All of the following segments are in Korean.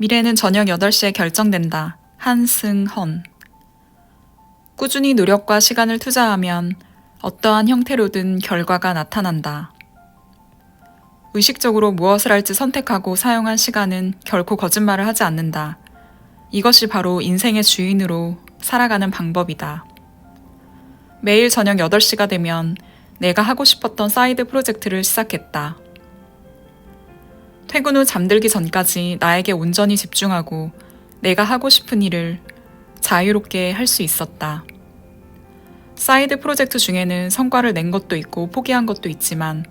미래는 저녁 8시에 결정된다. 한승헌. 꾸준히 노력과 시간을 투자하면 어떠한 형태로든 결과가 나타난다. 의식적으로 무엇을 할지 선택하고 사용한 시간은 결코 거짓말을 하지 않는다. 이것이 바로 인생의 주인으로 살아가는 방법이다. 매일 저녁 8시가 되면 내가 하고 싶었던 사이드 프로젝트를 시작했다. 퇴근 후 잠들기 전까지 나에게 온전히 집중하고 내가 하고 싶은 일을 자유롭게 할 수 있었다. 사이드 프로젝트 중에는 성과를 낸 것도 있고 포기한 것도 있지만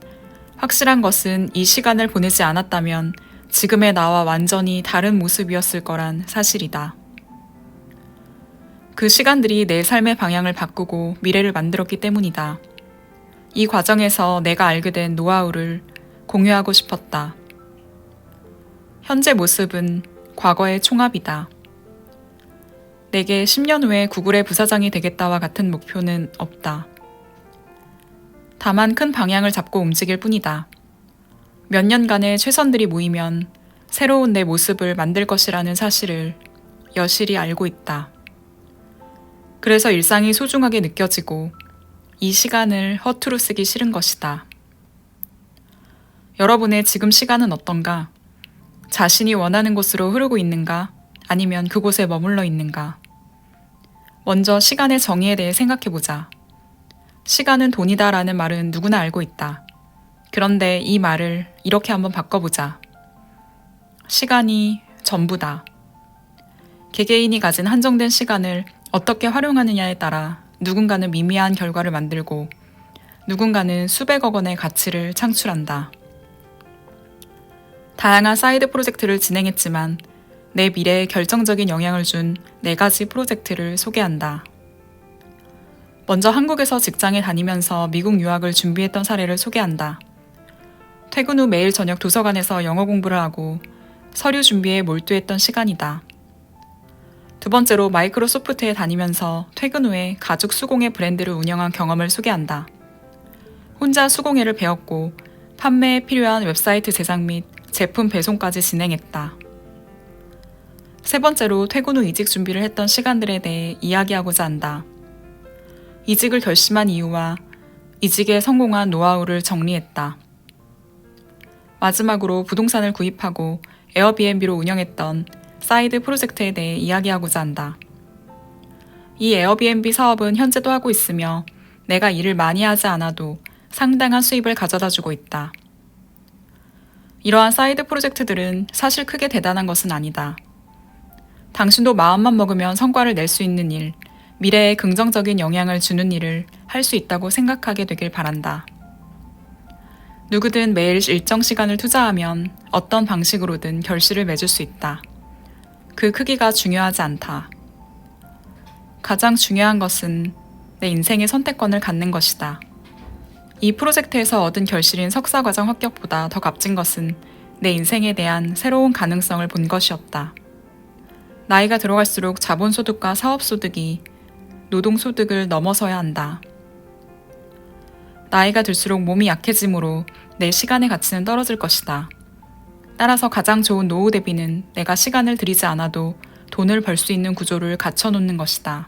확실한 것은 이 시간을 보내지 않았다면 지금의 나와 완전히 다른 모습이었을 거란 사실이다. 그 시간들이 내 삶의 방향을 바꾸고 미래를 만들었기 때문이다. 이 과정에서 내가 알게 된 노하우를 공유하고 싶었다. 현재 모습은 과거의 총합이다. 내게 10년 후에 구글의 부사장이 되겠다와 같은 목표는 없다. 다만 큰 방향을 잡고 움직일 뿐이다. 몇 년간의 최선들이 모이면 새로운 내 모습을 만들 것이라는 사실을 여실히 알고 있다. 그래서 일상이 소중하게 느껴지고 이 시간을 허투루 쓰기 싫은 것이다. 여러분의 지금 시간은 어떤가? 자신이 원하는 곳으로 흐르고 있는가? 아니면 그곳에 머물러 있는가? 먼저 시간의 정의에 대해 생각해 보자. 시간은 돈이다라는 말은 누구나 알고 있다. 그런데 이 말을 이렇게 한번 바꿔보자. 시간이 전부다. 개개인이 가진 한정된 시간을 어떻게 활용하느냐에 따라 누군가는 미미한 결과를 만들고 누군가는 수백억 원의 가치를 창출한다. 다양한 사이드 프로젝트를 진행했지만 내 미래에 결정적인 영향을 준 네 가지 프로젝트를 소개한다. 먼저 한국에서 직장에 다니면서 미국 유학을 준비했던 사례를 소개한다. 퇴근 후 매일 저녁 도서관에서 영어 공부를 하고 서류 준비에 몰두했던 시간이다. 두 번째로 마이크로소프트에 다니면서 퇴근 후에 가죽 수공예 브랜드를 운영한 경험을 소개한다. 혼자 수공예를 배웠고 판매에 필요한 웹사이트 제작 및 제품 배송까지 진행했다. 세 번째로 퇴근 후 이직 준비를 했던 시간들에 대해 이야기하고자 한다. 이직을 결심한 이유와 이직에 성공한 노하우를 정리했다. 마지막으로 부동산을 구입하고 에어비앤비로 운영했던 사이드 프로젝트에 대해 이야기하고자 한다. 이 에어비앤비 사업은 현재도 하고 있으며 내가 일을 많이 하지 않아도 상당한 수입을 가져다 주고 있다. 이러한 사이드 프로젝트들은 사실 크게 대단한 것은 아니다. 당신도 마음만 먹으면 성과를 낼 수 있는 일, 미래에 긍정적인 영향을 주는 일을 할 수 있다고 생각하게 되길 바란다. 누구든 매일 일정 시간을 투자하면 어떤 방식으로든 결실을 맺을 수 있다. 그 크기가 중요하지 않다. 가장 중요한 것은 내 인생의 선택권을 갖는 것이다. 이 프로젝트에서 얻은 결실인 석사과정 합격보다 더 값진 것은 내 인생에 대한 새로운 가능성을 본 것이었다. 나이가 들어갈수록 자본소득과 사업소득이 노동소득을 넘어서야 한다. 나이가 들수록 몸이 약해지므로 내 시간의 가치는 떨어질 것이다. 따라서 가장 좋은 노후 대비는 내가 시간을 들이지 않아도 돈을 벌 수 있는 구조를 갖춰놓는 것이다.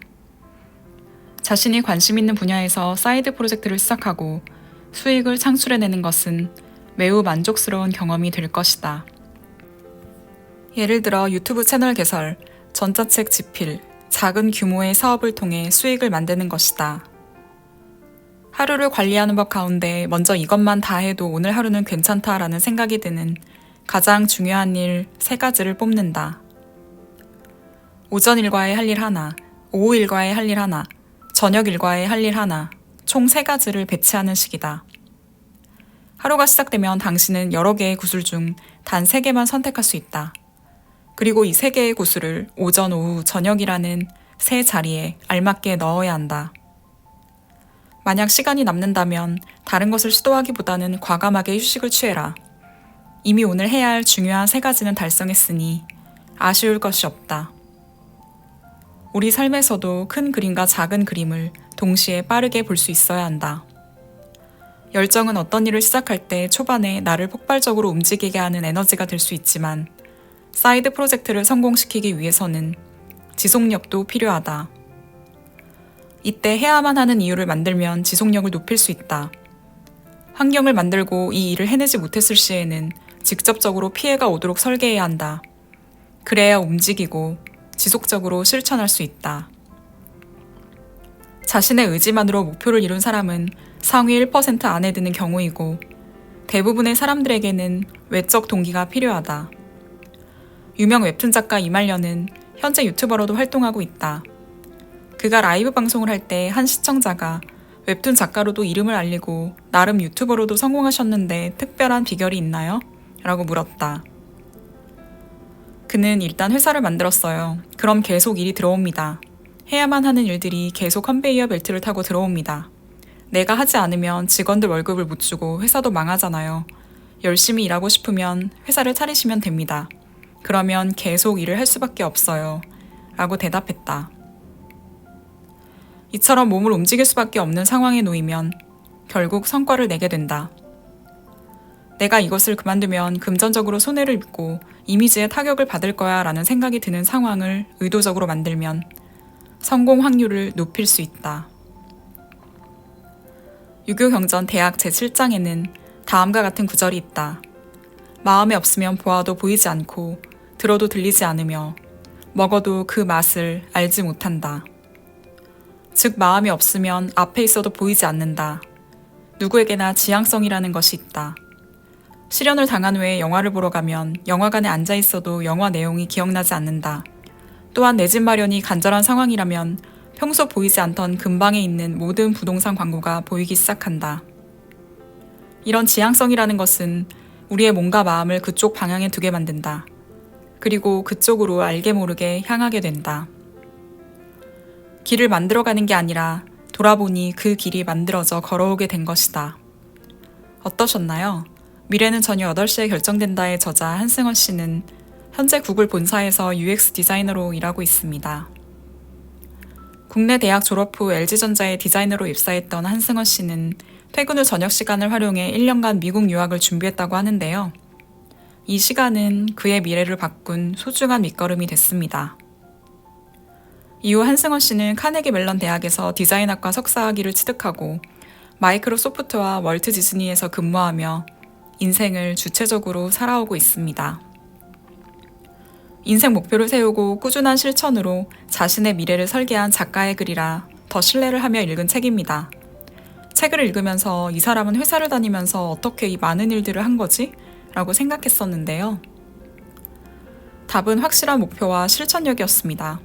자신이 관심 있는 분야에서 사이드 프로젝트를 시작하고 수익을 창출해내는 것은 매우 만족스러운 경험이 될 것이다. 예를 들어 유튜브 채널 개설, 전자책 집필, 작은 규모의 사업을 통해 수익을 만드는 것이다. 하루를 관리하는 법 가운데 먼저 이것만 다 해도 오늘 하루는 괜찮다라는 생각이 드는 가장 중요한 일 세 가지를 뽑는다. 오전 일과에 할 일 하나, 오후 일과에 할 일 하나, 저녁 일과에 할 일 하나, 총 세 가지를 배치하는 식이다. 하루가 시작되면 당신은 여러 개의 구슬 중 단 세 개만 선택할 수 있다. 그리고 이 세 개의 구슬을 오전, 오후, 저녁이라는 세 자리에 알맞게 넣어야 한다. 만약 시간이 남는다면 다른 것을 시도하기보다는 과감하게 휴식을 취해라. 이미 오늘 해야 할 중요한 세 가지는 달성했으니 아쉬울 것이 없다. 우리 삶에서도 큰 그림과 작은 그림을 동시에 빠르게 볼 수 있어야 한다. 열정은 어떤 일을 시작할 때 초반에 나를 폭발적으로 움직이게 하는 에너지가 될 수 있지만 사이드 프로젝트를 성공시키기 위해서는 지속력도 필요하다. 이때 해야만 하는 이유를 만들면 지속력을 높일 수 있다. 환경을 만들고 이 일을 해내지 못했을 시에는 직접적으로 피해가 오도록 설계해야 한다. 그래야 움직이고 지속적으로 실천할 수 있다. 자신의 의지만으로 목표를 이룬 사람은 상위 1% 안에 드는 경우이고 대부분의 사람들에게는 외적 동기가 필요하다. 유명 웹툰 작가 이말년은 현재 유튜버로도 활동하고 있다. 그가 라이브 방송을 할 때 한 시청자가 웹툰 작가로도 이름을 알리고 나름 유튜버로도 성공하셨는데 특별한 비결이 있나요? 라고 물었다. 그는 일단 회사를 만들었어요. 그럼 계속 일이 들어옵니다. 해야만 하는 일들이 계속 컨베이어 벨트를 타고 들어옵니다. 내가 하지 않으면 직원들 월급을 못 주고 회사도 망하잖아요. 열심히 일하고 싶으면 회사를 차리시면 됩니다. 그러면 계속 일을 할 수밖에 없어요. 라고 대답했다. 이처럼 몸을 움직일 수밖에 없는 상황에 놓이면 결국 성과를 내게 된다. 내가 이것을 그만두면 금전적으로 손해를 입고 이미지에 타격을 받을 거야 라는 생각이 드는 상황을 의도적으로 만들면 성공 확률을 높일 수 있다. 유교경전 대학 제7장에는 다음과 같은 구절이 있다. 마음에 없으면 보아도 보이지 않고 들어도 들리지 않으며 먹어도 그 맛을 알지 못한다. 즉, 마음이 없으면 앞에 있어도 보이지 않는다. 누구에게나 지향성이라는 것이 있다. 실현을 당한 후에 영화를 보러 가면 영화관에 앉아 있어도 영화 내용이 기억나지 않는다. 또한 내 집 마련이 간절한 상황이라면 평소 보이지 않던 근방에 있는 모든 부동산 광고가 보이기 시작한다. 이런 지향성이라는 것은 우리의 몸과 마음을 그쪽 방향에 두게 만든다. 그리고 그쪽으로 알게 모르게 향하게 된다. 길을 만들어가는 게 아니라 돌아보니 그 길이 만들어져 걸어오게 된 것이다. 어떠셨나요? 미래는 저녁 8시에 결정된다의 저자 한승원 씨는 현재 구글 본사에서 UX 디자이너로 일하고 있습니다. 국내 대학 졸업 후 LG전자의 디자이너로 입사했던 한승원 씨는 퇴근 후 저녁 시간을 활용해 1년간 미국 유학을 준비했다고 하는데요. 이 시간은 그의 미래를 바꾼 소중한 밑거름이 됐습니다. 이후 한승원 씨는 카네기 멜런 대학에서 디자인학과 석사학위를 취득하고 마이크로소프트와 월트 디즈니에서 근무하며 인생을 주체적으로 살아오고 있습니다. 인생 목표를 세우고 꾸준한 실천으로 자신의 미래를 설계한 작가의 글이라 더 신뢰를 하며 읽은 책입니다. 책을 읽으면서 이 사람은 회사를 다니면서 어떻게 이 많은 일들을 한 거지? 라고 생각했었는데요. 답은 확실한 목표와 실천력이었습니다.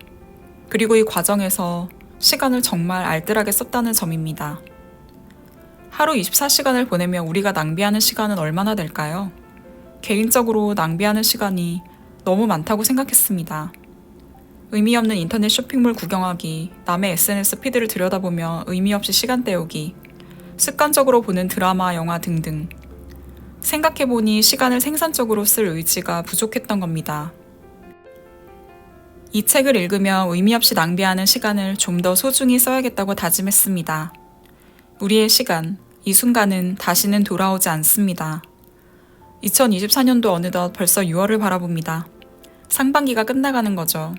그리고 이 과정에서 시간을 정말 알뜰하게 썼다는 점입니다. 하루 24시간을 보내며 우리가 낭비하는 시간은 얼마나 될까요? 개인적으로 낭비하는 시간이 너무 많다고 생각했습니다. 의미 없는 인터넷 쇼핑몰 구경하기, 남의 SNS 피드를 들여다보며 의미 없이 시간 때우기, 습관적으로 보는 드라마, 영화 등등. 생각해보니 시간을 생산적으로 쓸 의지가 부족했던 겁니다. 이 책을 읽으며 의미 없이 낭비하는 시간을 좀 더 소중히 써야겠다고 다짐했습니다. 우리의 시간, 이 순간은 다시는 돌아오지 않습니다. 2024년도 어느덧 벌써 6월을 바라봅니다. 상반기가 끝나가는 거죠.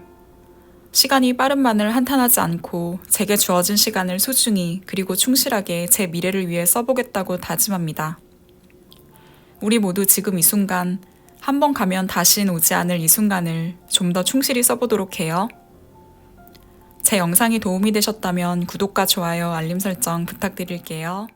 시간이 빠른 만을 한탄하지 않고 제게 주어진 시간을 소중히 그리고 충실하게 제 미래를 위해 써보겠다고 다짐합니다. 우리 모두 지금 이 순간 한 번 가면 다신 오지 않을 이 순간을 좀 더 충실히 써보도록 해요. 제 영상이 도움이 되셨다면 구독과 좋아요, 알림 설정 부탁드릴게요.